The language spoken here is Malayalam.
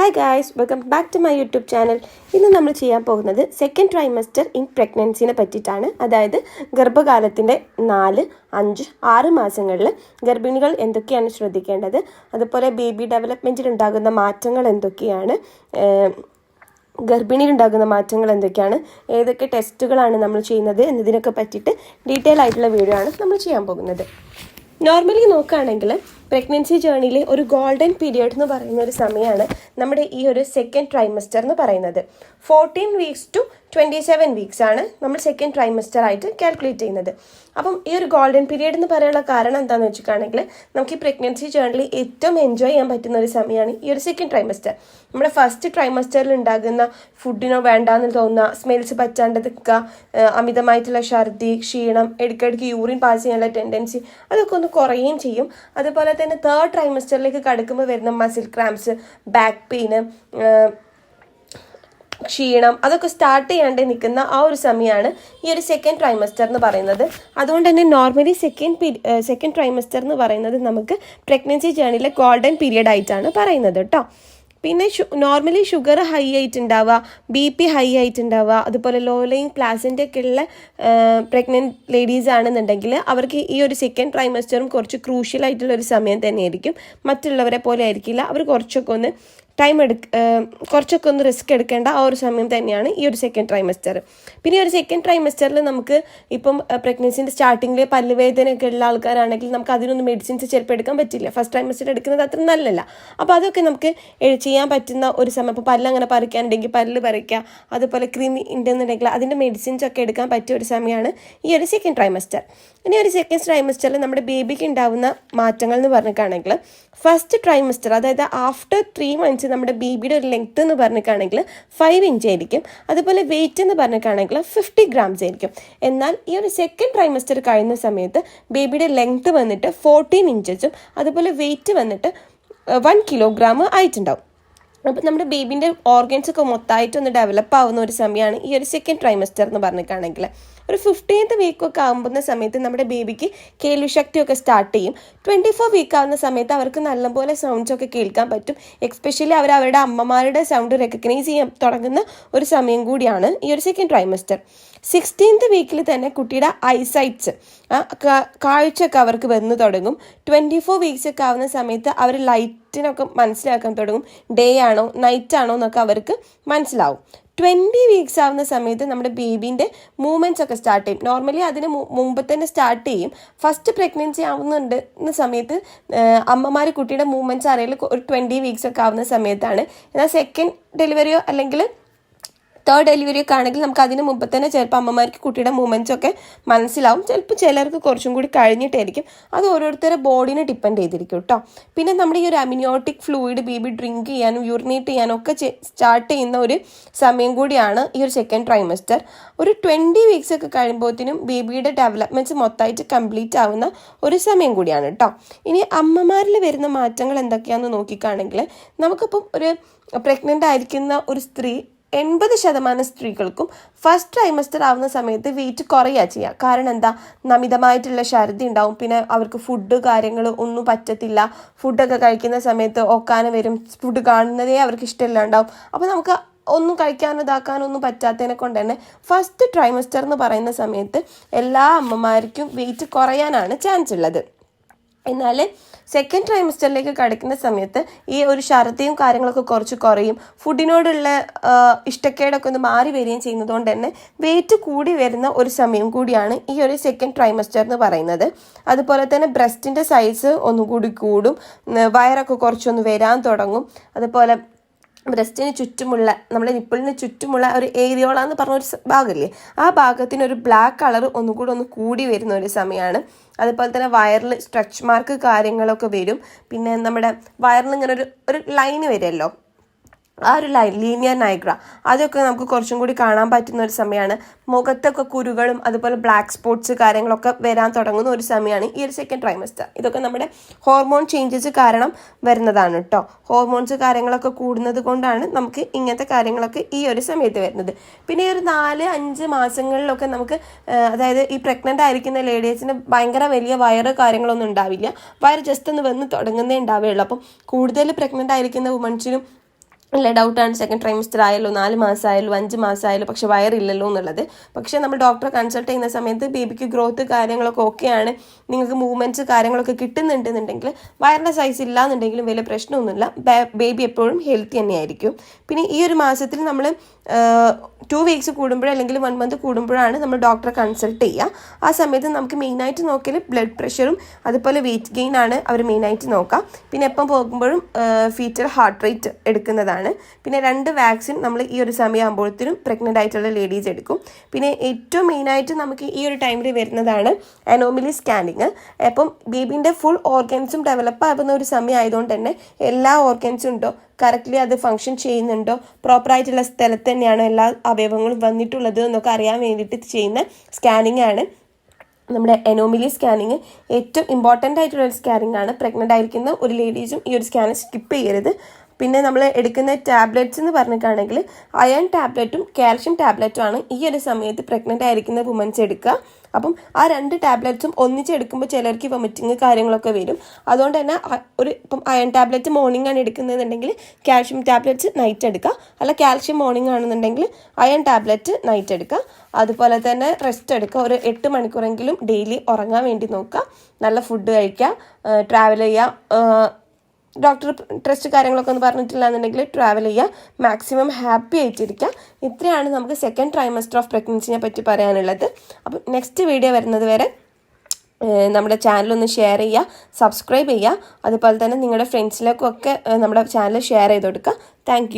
Hi guys welcome back to my YouTube channel ഇന്ന് നമ്മൾ ചെയ്യാൻ പോകുന്നത് സെക്കൻഡ് ട്രൈമസ്റ്റർ ഇൻ പ്രഗ്നൻസിനെ പറ്റിയിട്ടാണ്. അതായത് ഗർഭകാലത്തിന്റെ നാല് അഞ്ച് ആറ് മാസങ്ങളിൽ ഗർഭിണികൾ എന്തൊക്കെയാണ് ശ്രദ്ധിക്കേണ്ടത്? അതുപോലെ ബേബി ഡെവലപ്മെന്റിൽ ഉണ്ടാകുന്ന മാറ്റങ്ങൾ എന്തൊക്കെയാണ്? ഗർഭിണിയിൽ ഉണ്ടാകുന്ന മാറ്റങ്ങൾ എന്തൊക്കെയാണ്? ഏതൊക്കെ ടെസ്റ്റുകളാണ് നമ്മൾ ചെയ്യുന്നത് എന്നതിനൊക്കെ പറ്റിയിട്ട് ഡീറ്റെയിൽ ആയിട്ടുള്ള വീഡിയോ ആണ് നമ്മൾ ചെയ്യാൻ പോകുന്നത്. നോർമലി നോക്കുകയാണെങ്കിൽ പ്രഗ്നൻസി ജേണിയിലെ ഒരു ഗോൾഡൻ പീരിയഡ് എന്ന് പറയുന്ന ഒരു സമയമാണ് നമ്മുടെ ഈ ഒരു സെക്കൻഡ് ട്രൈമസ്റ്റർ എന്ന് പറയുന്നത്. Fourteen weeks to twenty seven weeks ആണ് നമ്മൾ സെക്കൻഡ് ട്രൈമസ്റ്റർ ആയിട്ട് കാൽക്കുലേറ്റ് ചെയ്യുന്നത്. അപ്പം ഈ ഒരു ഗോൾഡൻ പീരീഡ് എന്ന് പറയാനുള്ള കാരണം എന്താണെന്ന് വെച്ചിട്ടാണെങ്കിൽ നമുക്ക് ഈ പ്രഗ്നൻസി ജേണലിൽ ഏറ്റവും എൻജോയ് ചെയ്യാൻ പറ്റുന്ന ഒരു സമയമാണ് ഈ ഒരു സെക്കൻഡ് ട്രൈമസ്റ്റർ നമ്മുടെ ഫസ്റ്റ് ട്രൈമസ്റ്ററിൽ ഉണ്ടാകുന്ന ഫുഡിനോ വേണ്ടാന്ന് തോന്നുന്ന സ്മെൽസ് പറ്റാണ്ട് നിൽക്കുക അമിതമായിട്ടുള്ള ഛർദി ക്ഷീണം ഇടയ്ക്കിടയ്ക്ക് യൂറിൻ പാസ് ചെയ്യാനുള്ള ടെൻഡൻസി അതൊക്കെ ഒന്ന് കുറയുകയും ചെയ്യും. അതുപോലെ തന്നെ തേർഡ് ട്രൈമസ്റ്ററിലേക്ക് കടക്കുമ്പോൾ വരുന്ന മസിൽ ക്രാംസ് ബാക്ക് പെയിന് ക്ഷീണം അതൊക്കെ സ്റ്റാർട്ട് ചെയ്യാണ്ട് നിൽക്കുന്ന ആ ഒരു സമയമാണ് ഈ ഒരു സെക്കൻഡ് ട്രൈമസ്റ്റർ എന്ന് പറയുന്നത്. അതുകൊണ്ട് തന്നെ നോർമലി സെക്കൻഡ് സെക്കൻഡ് ട്രൈമസ്റ്റർ എന്ന് പറയുന്നത് നമുക്ക് പ്രഗ്നൻസി ജേണിയിലെ ഗോൾഡൻ പീരിയഡ് ആയിട്ടാണ് പറയുന്നത് കേട്ടോ പിന്നെ നോർമലി ഷുഗർ ഹൈ ആയിട്ടുണ്ടാവുക ബി പി ഹൈ ആയിട്ടുണ്ടാവുക അതുപോലെ ലോ ലൈൻ ഒക്കെ ഉള്ള പ്രഗ്നന്റ് ലേഡീസ് ആണെന്നുണ്ടെങ്കിൽ അവർക്ക് ഈ ഒരു സെക്കൻഡ് ട്രൈമസ്റ്ററും കുറച്ച് ക്രൂഷ്യൽ ആയിട്ടുള്ള ഒരു സമയം തന്നെയായിരിക്കും. മറ്റുള്ളവരെ പോലെ ആയിരിക്കില്ല. അവർ കുറച്ചൊക്കെ ഒന്ന് ടൈം എടുക്ക കുറച്ചൊക്കെ ഒന്ന് റിസ്ക് എടുക്കേണ്ട ആ ഒരു സമയം തന്നെയാണ് ഈ ഒരു സെക്കൻഡ് ട്രൈമസ്റ്റർ പിന്നെ ഈ ഒരു സെക്കൻഡ് ട്രൈമസ്റ്ററിൽ നമുക്ക് ഇപ്പം പ്രഗ്നൻസിന്റെ സ്റ്റാർട്ടിങ്ങിൽ പല്ലുവേദനയൊക്കെ ഉള്ള ആൾക്കാരാണെങ്കിൽ നമുക്ക് അതിനൊന്നും മെഡിസിൻസ് ചിലപ്പോൾ എടുക്കാൻ പറ്റില്ല. ഫസ്റ്റ് ട്രൈമസ്റ്റർ എടുക്കുന്നത് അത്ര നല്ലല്ല. അപ്പോൾ അതൊക്കെ നമുക്ക് ചെയ്യാൻ പറ്റുന്ന ഒരു സമയം ഇപ്പോൾ പല്ല് അങ്ങനെ പറിക്കാനുണ്ടെങ്കിൽ പല്ല് പറിക്കുക അതുപോലെ ക്രിമി ഉണ്ടെന്നുണ്ടെങ്കിൽ അതിന്റെ മെഡിസിൻസ് ഒക്കെ എടുക്കാൻ പറ്റിയ ഒരു സമയമാണ് ഈ ഒരു സെക്കൻഡ് ട്രൈമസ്റ്റർ ഇനി ഒരു സെക്കൻഡ് ട്രൈമസ്റ്ററിൽ നമ്മുടെ ബേബിക്ക് ഉണ്ടാവുന്ന മാറ്റങ്ങൾ എന്ന് പറഞ്ഞിട്ടാണെങ്കിൽ ഫസ്റ്റ് ട്രൈമസ്റ്റർ അതായത് ആഫ്റ്റർ ത്രീ മന്ത്സ് നമ്മുടെ ബേബിയുടെ ഒരു ലെങ്ത് എന്ന് പറഞ്ഞിട്ടാണെങ്കിൽ ഫൈവ് ഇഞ്ച് ആയിരിക്കും. അതുപോലെ വെയിറ്റ് എന്ന് പറഞ്ഞിട്ടാണെങ്കിൽ ഫിഫ്റ്റി ഗ്രാംസ് ആയിരിക്കും. എന്നാൽ ഈ ഒരു സെക്കൻഡ് ട്രൈമസ്റ്റർ കഴിയുന്ന സമയത്ത് ബേബിയുടെ ലെങ്ത് വന്നിട്ട് ഫോർട്ടീൻ ഇഞ്ചസും അതുപോലെ വെയിറ്റ് വന്നിട്ട് വൺ കിലോഗ്രാം ആയിട്ടുണ്ടാവും. അപ്പം നമ്മുടെ ബേബിന്റെ ഓർഗൻസ് ഒക്കെ മൊത്തമായിട്ട് ഒന്ന് ഡെവലപ്പ് ആവുന്ന ഒരു സമയമാണ് ഈ ഒരു സെക്കൻഡ് ട്രൈമസ്റ്റർ എന്ന് പറഞ്ഞിട്ടാണെങ്കിൽ ഒരു ഫിഫ്റ്റീൻത്ത് വീക്കൊക്കെ ആകുന്ന സമയത്ത് നമ്മുടെ ബേബിക്ക് കേൾവിശക്തിയൊക്കെ സ്റ്റാർട്ട് ചെയ്യും. ട്വന്റി ഫോർ വീക്ക് ആവുന്ന സമയത്ത് അവർക്ക് നല്ലപോലെ സൗണ്ട്സ് ഒക്കെ കേൾക്കാൻ പറ്റും. എക്സ്പെഷ്യലി അവർ അവരുടെ അമ്മമാരുടെ സൗണ്ട് റെക്കഗ്നൈസ് ചെയ്യാൻ തുടങ്ങുന്ന ഒരു സമയം കൂടിയാണ് ഈ ഒരു സെക്കൻഡ് ട്രൈമസ്റ്റർ സിക്സ്റ്റീൻത്ത് വീക്കിൽ തന്നെ കുട്ടിയുടെ ഐസൈറ്റ്സ് കാഴ്ചയൊക്കെ അവർക്ക് വന്നു തുടങ്ങും. ട്വന്റി ഫോർ വീക്സ് ഒക്കെ ആവുന്ന സമയത്ത് അവർ ലൈറ്റിനൊക്കെ മനസ്സിലാക്കാൻ തുടങ്ങും. ഡേ ആണോ നൈറ്റ് ആണോ എന്നൊക്കെ അവർക്ക് മനസ്സിലാവും. ട്വന്റി വീക്സ് ആവുന്ന സമയത്ത് നമ്മുടെ ബേബീന്റെ മൂവ്മെന്റ്സ് ഒക്കെ സ്റ്റാർട്ട് ചെയ്യും. നോർമലി അതിന് മുമ്പ് തന്നെ സ്റ്റാർട്ട് ചെയ്യും. ഫസ്റ്റ് പ്രഗ്നൻസി ആവുന്നുണ്ട് എന്ന സമയത്ത് അമ്മമാർ കുട്ടിയുടെ മൂവ്മെന്റ്സ് അറിയൽ ഒരു ട്വന്റി വീക്സ് ഒക്കെ ആവുന്ന സമയത്താണ്. എന്നാൽ സെക്കൻഡ് ഡെലിവറിയോ അല്ലെങ്കിൽ തേർഡ് ഡെലിവറി ഒക്കെ ആണെങ്കിൽ നമുക്ക് അതിന് മുമ്പ് തന്നെ ചിലപ്പോൾ അമ്മമാർക്ക് കുട്ടിയുടെ മൂവ്മെന്റ്സ് ഒക്കെ മനസ്സിലാവും. ചിലപ്പോൾ ചിലർക്ക് കുറച്ചും കൂടി കഴിഞ്ഞിട്ടായിരിക്കും. അത് ഓരോരുത്തരുടെ ബോഡിനെ ഡിപ്പെൻഡ് ചെയ്തിരിക്കും കേട്ടോ പിന്നെ നമ്മുടെ ഈ ഒരു അമിനിയോട്ടിക് ഫ്ലൂയിഡ് ബേബി ഡ്രിങ്ക് ചെയ്യാനും യൂറിനേറ്റ് ചെയ്യാനും ഒക്കെ സ്റ്റാർട്ട് ചെയ്യുന്ന ഒരു സമയം കൂടിയാണ് ഈ ഒരു സെക്കൻഡ് ട്രൈമസ്റ്റർ ഒരു ട്വന്റി വീക്സ് ഒക്കെ കഴിയുമ്പോഴത്തേനും ബേബിയുടെ ഡെവലപ്മെന്റ്സ് മൊത്തമായിട്ട് കംപ്ലീറ്റ് ആവുന്ന ഒരു സമയം കൂടിയാണ് കേട്ടോ ഇനി അമ്മമാരിൽ വരുന്ന മാറ്റങ്ങൾ എന്തൊക്കെയാണെന്ന് നോക്കിക്കാണെങ്കിൽ നമുക്കിപ്പം ഒരു പ്രഗ്നന്റ് ആയിരിക്കുന്ന ഒരു സ്ത്രീ എൺപത് ശതമാനം സ്ത്രീകൾക്കും ഫസ്റ്റ് ട്രൈമസ്റ്റർ ആവുന്ന സമയത്ത് വെയിറ്റ് കുറയുക ചെയ്യുക കാരണം എന്താ? നമിതമായിട്ടുള്ള ഛർദി ഉണ്ടാവും. പിന്നെ അവർക്ക് ഫുഡ് കാര്യങ്ങൾ ഒന്നും പറ്റത്തില്ല. ഫുഡൊക്കെ കഴിക്കുന്ന സമയത്ത് ഒക്കാന വരും. ഫുഡ് കാണുന്നതേ അവർക്ക് ഇഷ്ടമില്ലാണ്ടാവും അപ്പോൾ നമുക്ക് ഒന്നും കഴിക്കാനോ ഇതാക്കാനോ ഒന്നും പറ്റാത്തതിനെ കൊണ്ട് തന്നെ ഫസ്റ്റ് ട്രൈമസ്റ്റർ എന്ന് പറയുന്ന സമയത്ത് എല്ലാ അമ്മമാർക്കും വെയിറ്റ് കുറയാനാണ് ചാൻസ് ഉള്ളത്. എന്നാൽ സെക്കൻഡ് ട്രൈമസ്റ്ററിലേക്ക് കടക്കുന്ന സമയത്ത് ഈ ഒരു ഛർദിയും കാര്യങ്ങളൊക്കെ കുറച്ച് കുറയും. ഫുഡിനോടുള്ള ഇഷ്ടക്കേടൊക്കെ ഒന്ന് മാറി വരികയും ചെയ്യുന്നതുകൊണ്ട് തന്നെ വെയിറ്റ് കൂടി വരുന്ന ഒരു സമയം കൂടിയാണ് ഈ ഒരു സെക്കൻഡ് ട്രൈമസ്റ്റർ എന്ന് പറയുന്നത്. അതുപോലെ തന്നെ ബ്രസ്റ്റിന്റെ സൈസ് ഒന്നുകൂടി കൂടും. വയറൊക്കെ കുറച്ചൊന്ന് വരാൻ തുടങ്ങും. അതുപോലെ ബ്രസ്റ്റിന് ചുറ്റുമുള്ള നമ്മുടെ നിപ്പിളിന് ചുറ്റുമുള്ള ഒരു ഏരിയോള എന്ന് പറഞ്ഞ ഒരു ഭാഗമില്ലേ? ആ ഭാഗത്തിന് ഒരു ബ്ലാക്ക് കളർ ഒന്നുകൂടെ ഒന്ന് കൂടി വരുന്ന ഒരു സമയമാണ് അതുപോലെ തന്നെ വയറിൽ സ്ട്രെച്ച് മാർക്ക് കാര്യങ്ങളൊക്കെ വരും. പിന്നെ നമ്മുടെ വയറിൽ ഇങ്ങനെ ഒരു ഒരു ലൈന് വരുമല്ലോ. ആ ഒരു ലൈൻ ലീനിയർ നൈഗ്ര. അതൊക്കെ നമുക്ക് കുറച്ചും കൂടി കാണാൻ പറ്റുന്ന ഒരു സമയമാണ് മുഖത്തൊക്കെ കുരുകളും അതുപോലെ ബ്ലാക്ക് സ്പോട്ട്സ് കാര്യങ്ങളൊക്കെ വരാൻ തുടങ്ങുന്ന ഒരു സമയമാണ് ഈ ഒരു സെക്കൻഡ് ട്രൈമസ്റ്റർ ഇതൊക്കെ നമ്മുടെ ഹോർമോൺ ചേഞ്ചസ് കാരണം വരുന്നതാണ് കേട്ടോ ഹോർമോൺസ് കാര്യങ്ങളൊക്കെ കൂടുന്നത് കൊണ്ടാണ് നമുക്ക് ഇങ്ങനത്തെ കാര്യങ്ങളൊക്കെ ഈ ഒരു സമയത്ത് വരുന്നത്. പിന്നെ ഈ ഒരു നാല് അഞ്ച് മാസങ്ങളിലൊക്കെ നമുക്ക് അതായത് ഈ പ്രഗ്നന്റ് ആയിരിക്കുന്ന ലേഡീസിന് ഭയങ്കര വലിയ വയറ് കാര്യങ്ങളൊന്നും ഉണ്ടാവില്ല. വയറ് ജസ്റ്റ് ഒന്ന് വന്ന് തുടങ്ങുന്നേ ഉണ്ടാവുകയുള്ളൂ. അപ്പം കൂടുതൽ പ്രഗ്നന്റ് ആയിരിക്കുന്ന വുമൺസിനും അല്ല? ഡൗട്ടാണ് സെക്കൻഡ് ട്രൈമിസ്റ്റർ ആയല്ലോ നാല് മാസമായാലും അഞ്ച് മാസമായാലും പക്ഷെ വയറില്ലല്ലോ എന്നുള്ളത്. പക്ഷേ നമ്മൾ ഡോക്ടറെ കൺസൾട്ട് ചെയ്യുന്ന സമയത്ത് ബേബിക്ക് ഗ്രോത്ത് കാര്യങ്ങളൊക്കെ ഓക്കെയാണ് നിങ്ങൾക്ക് മൂവ്മെന്റ്സ് കാര്യങ്ങളൊക്കെ കിട്ടുന്നുണ്ടെന്നുണ്ടെങ്കിൽ വയറിന്റെ സൈസ് ഇല്ല എന്നുണ്ടെങ്കിലും വലിയ പ്രശ്നമൊന്നുമില്ല. ബേബി എപ്പോഴും ഹെൽത്തി തന്നെയായിരിക്കും. പിന്നെ ഈ ഒരു മാസത്തിൽ നമ്മൾ ടു വീക്സ് കൂടുമ്പോഴോ അല്ലെങ്കിൽ വൺ മന്ത് കൂടുമ്പോഴാണ് നമ്മൾ ഡോക്ടറെ കൺസൾട്ട് ചെയ്യുക. ആ സമയത്ത് നമുക്ക് മെയിനായിട്ട് നോക്കിയാൽ ബ്ലഡ് പ്രഷറും അതുപോലെ വെയിറ്റ് ഗെയിൻ ആണ് അവർ മെയിനായിട്ട് നോക്കുക. പിന്നെ എപ്പം പോകുമ്പോഴും ഫീറ്റർ ഹാർട്ട് റേറ്റ് എടുക്കുന്നതാണ്. പിന്നെ രണ്ട് വാക്സിൻ നമ്മൾ ഈ ഒരു സമയമാകുമ്പോഴത്തേനും പ്രഗ്നന്റ് ആയിട്ടുള്ള ലേഡീസ് എടുക്കും. പിന്നെ ഏറ്റവും മെയിനായിട്ട് നമുക്ക് ഈ ഒരു ടൈമിൽ വരുന്നതാണ് അനോമിലി സ്കാനിങ് അപ്പം ബേബീന്റെ ഫുൾ ഓർഗൻസും ഡെവലപ്പ് ആകുന്ന ഒരു സമയമായതുകൊണ്ട് തന്നെ എല്ലാ ഓർഗൻസും ഉണ്ടോ? കറക്റ്റ്ലി അത് ഫങ്ഷൻ ചെയ്യുന്നുണ്ടോ? പ്രോപ്പറായിട്ടുള്ള സ്ഥലത്ത് തന്നെയാണോ എല്ലാ അവയവങ്ങളും വന്നിട്ടുള്ളത് എന്നൊക്കെ അറിയാൻ വേണ്ടിയിട്ട് ചെയ്യുന്ന സ്കാനിങ് ആണ്. നമ്മുടെ എനോമിലി സ്കാനിങ് ഏറ്റവും ഇമ്പോർട്ടന്റ് ആയിട്ടുള്ള ഒരു സ്കാനിങ് ആണ്. പ്രഗ്നന്റ് ആയിരിക്കുന്ന ഒരു ലേഡീസും ഈ ഒരു സ്കാനിങ് സ്കിപ്പ് ചെയ്യരുത്. പിന്നെ നമ്മൾ എടുക്കുന്ന ടാബ്ലറ്റ്സ് എന്ന് പറഞ്ഞിട്ടാണെങ്കിൽ അയൺ ടാബ്ലറ്റും കാൽഷ്യം ടാബ്ലറ്റും ആണ് ഈ ഒരു സമയത്ത് പ്രഗ്നന്റ് ആയിരിക്കുന്ന വുമൻസ് എടുക്കുക. അപ്പം ആ രണ്ട് ടാബ്ലറ്റ്സും ഒന്നിച്ചെടുക്കുമ്പോൾ ചിലർക്ക് വൊമിറ്റിങ് കാര്യങ്ങളൊക്കെ വരും. അതുകൊണ്ട് തന്നെ ഒരു ഇപ്പം അയൺ ടാബ്ലറ്റ് മോർണിംഗ് ആണ് എടുക്കുന്നതെന്നുണ്ടെങ്കിൽ കാൽഷ്യം ടാബ്ലറ്റ്സ് നൈറ്റ് എടുക്കുക. അല്ല കാൽഷ്യം മോർണിംഗ് ആണെന്നുണ്ടെങ്കിൽ അയൺ ടാബ്ലറ്റ് നൈറ്റ് എടുക്കുക. അതുപോലെ തന്നെ റെസ്റ്റ് എടുക്കുക. ഒരു എട്ട് മണിക്കൂറെങ്കിലും ഡെയിലി ഉറങ്ങാൻ വേണ്ടി നോക്കുക. നല്ല ഫുഡ് കഴിക്കുക. ട്രാവൽ ചെയ്യുക. ഡോക്ടർ ട്രസ്റ്റ് കാര്യങ്ങളൊക്കെ ഒന്ന് പറഞ്ഞിട്ടില്ല എന്നുണ്ടെങ്കിൽ ട്രാവൽ ചെയ്യുക മാക്സിമം ഹാപ്പി ആയിട്ടിരിക്കുക ഇത്രയാണ് നമുക്ക് സെക്കൻഡ് ട്രൈമസ്റ്റർ ഓഫ് പ്രഗ്നൻസിനെ പറ്റി പറയാനുള്ളത്. അപ്പം നെക്സ്റ്റ് വീഡിയോ വരുന്നത് വരെ നമ്മുടെ ചാനലൊന്ന് ഷെയർ ചെയ്യുക സബ്സ്ക്രൈബ് ചെയ്യുക. അതുപോലെ തന്നെ നിങ്ങളുടെ ഫ്രണ്ട്സിലേക്കൊക്കെ ഒക്കെ നമ്മുടെ ചാനൽ ഷെയർ ചെയ്ത് കൊടുക്കുക. താങ്ക്